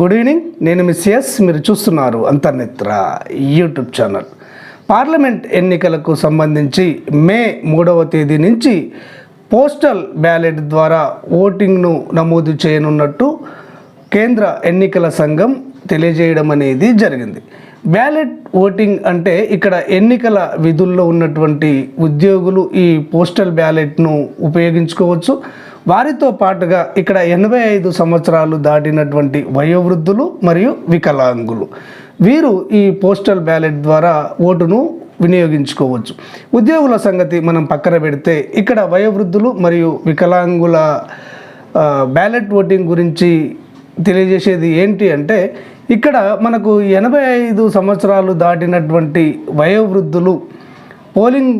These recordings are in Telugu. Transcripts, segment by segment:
గుడ్ ఈవినింగ్ నేను మిస్ ఎస్ మీరు చూస్తున్నారు అంతర్నిత్ర యూట్యూబ్ ఛానల్ పార్లమెంట్ ఎన్నికలకు సంబంధించి మే మూడవ తేదీ నుంచి పోస్టల్ బ్యాలెట్ ద్వారా ఓటింగ్ను నమోదు చేయనున్నట్టు కేంద్ర ఎన్నికల సంఘం తెలియజేయడం అనేది జరిగింది. బ్యాలెట్ ఓటింగ్ అంటే ఇక్కడ ఎన్నికల విధుల్లో ఉన్నటువంటి ఉద్యోగులు ఈ పోస్టల్ బ్యాలెట్ను ఉపయోగించుకోవచ్చు. వారితో పాటుగా ఇక్కడ ఎనభై ఐదు సంవత్సరాలు దాటినటువంటి వయోవృద్ధులు మరియు వికలాంగులు. వీరు ఈ పోస్టల్ బ్యాలెట్ ద్వారా ఓటును వినియోగించుకోవచ్చు. ఉద్యోగుల సంగతి మనం పక్కన పెడితే ఇక్కడ వయోవృద్ధులు మరియు వికలాంగుల బ్యాలెట్ ఓటింగ్ గురించి తెలియజేసేది ఏంటి అంటే ఇక్కడ మనకు ఎనభై ఐదు సంవత్సరాలు దాటినటువంటి వయోవృద్ధులు పోలింగ్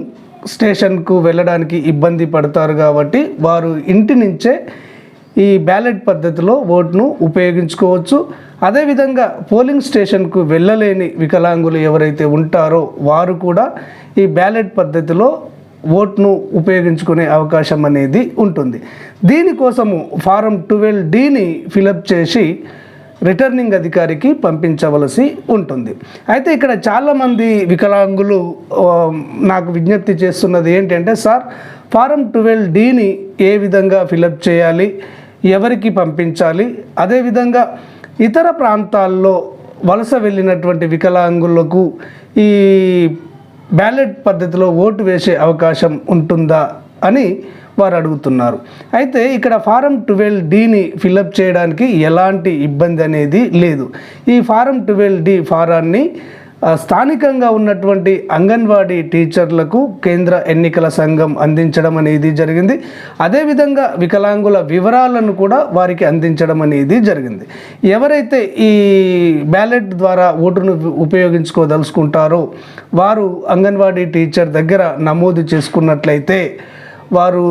స్టేషన్కు వెళ్ళడానికి ఇబ్బంది పడతారు కాబట్టి వారు ఇంటి నుంచే ఈ బ్యాలెట్ పద్ధతిలో ఓటును ఉపయోగించుకోవచ్చు. అదేవిధంగా పోలింగ్ స్టేషన్కు వెళ్ళలేని వికలాంగులు ఎవరైతే ఉంటారో వారు కూడా ఈ బ్యాలెట్ పద్ధతిలో ఓట్ను ఉపయోగించుకునే అవకాశం అనేది ఉంటుంది. దీనికోసము ఫారం ట్వెల్వ్ డీని ఫిలప్ చేసి రిటర్నింగ్ అధికారికి పంపించవలసి ఉంటుంది. అయితే ఇక్కడ చాలామంది వికలాంగులు నాకు విజ్ఞప్తి చేస్తున్నది ఏంటంటే సార్ ఫారం ట్వెల్వ్ డీని ఏ విధంగా ఫిలప్ చేయాలి? ఎవరికి పంపించాలి? అదేవిధంగా ఇతర ప్రాంతాల్లో వలస వెళ్ళినటువంటి వికలాంగులకు ఈ బ్యాలెట్ పద్ధతిలో ఓటు వేసే అవకాశం ఉంటుందా అని వారు అడుగుతున్నారు. అయితే ఇక్కడ ఫారం ట్వెల్వ్ డిని ఫిలప్ చేయడానికి ఎలాంటి ఇబ్బంది అనేది లేదు. ఈ ఫారం ట్వెల్వ్ డి ఫారాన్ని స్థానికంగా ఉన్నటువంటి అంగన్వాడీ టీచర్లకు కేంద్ర ఎన్నికల సంఘం అందించడం అనేది జరిగింది. అదేవిధంగా వికలాంగుల వివరాలను కూడా వారికి అందించడం అనేది జరిగింది. ఎవరైతే ఈ బ్యాలెట్ ద్వారా ఓటును ఉపయోగించుకోదలుచుకుంటారో వారు అంగన్వాడీ టీచర్ దగ్గర నమోదు చేసుకున్నట్లయితే వారు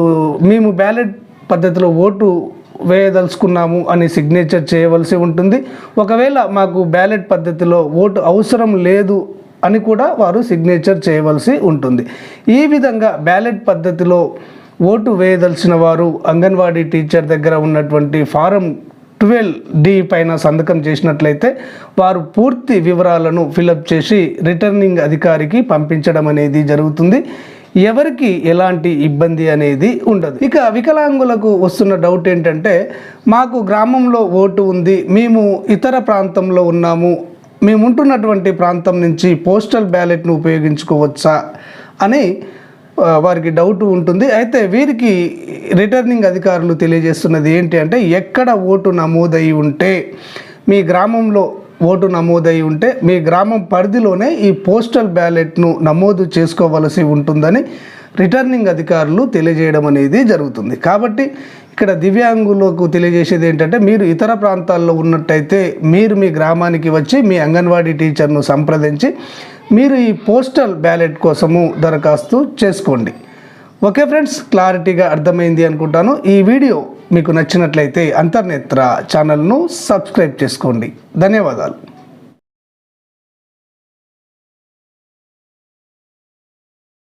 మేము బ్యాలెట్ పద్ధతిలో ఓటు వేయదలుచుకున్నాము అని సిగ్నేచర్ చేయవలసి ఉంటుంది. ఒకవేళ మాకు బ్యాలెట్ పద్ధతిలో ఓటు అవసరం లేదు అని కూడా వారు సిగ్నేచర్ చేయవలసి ఉంటుంది. ఈ విధంగా బ్యాలెట్ పద్ధతిలో ఓటు వేయదలిచిన వారు అంగన్వాడీ టీచర్ దగ్గర ఉన్నటువంటి ఫారం ట్వెల్వ్ డి పైన సంతకం చేసినట్లయితే వారు పూర్తి వివరాలను ఫిలప్ చేసి రిటర్నింగ్ అధికారికి పంపించడం అనేది జరుగుతుంది. ఎవరికి ఎలాంటి ఇబ్బంది అనేది ఉండదు. ఇక వికలాంగులకు వస్తున్న డౌట్ ఏంటంటే మాకు గ్రామంలో ఓటు ఉంది మేము ఇతర ప్రాంతంలో ఉన్నాము మేము ఉంటున్నటువంటి ప్రాంతం నుంచి పోస్టల్ బ్యాలెట్ను ఉపయోగించుకోవచ్చా అని వారికి డౌట్ ఉంటుంది. అయితే వీరికి రిటర్నింగ్ అధికారులు తెలియజేస్తున్నది ఏంటి అంటే ఎక్కడ ఓటు నమోదై ఉంటే మీ గ్రామంలో ఓటు నమోదై ఉంటే మీ గ్రామం పరిధిలోనే ఈ పోస్టల్ బ్యాలెట్ను నమోదు చేసుకోవలసి ఉంటుందని రిటర్నింగ్ అధికారులు తెలియజేయడం అనేది జరుగుతుంది. కాబట్టి ఇక్కడ దివ్యాంగులకు తెలియజేసేది ఏంటంటే మీరు ఇతర ప్రాంతాల్లో ఉన్నట్టయితే మీరు మీ గ్రామానికి వచ్చి మీ అంగన్వాడీ టీచర్ను సంప్రదించి మీరు ఈ పోస్టల్ బ్యాలెట్ కోసము దరఖాస్తు చేసుకోండి. ఓకే ఫ్రెండ్స్ క్లారిటీగా అర్థమైంది అనుకుంటాను. ఈ వీడియో మీకు నచ్చినట్లయితే అంతర్నేత్ర ఛానల్ను సబ్స్క్రైబ్ చేసుకోండి. ధన్యవాదాలు.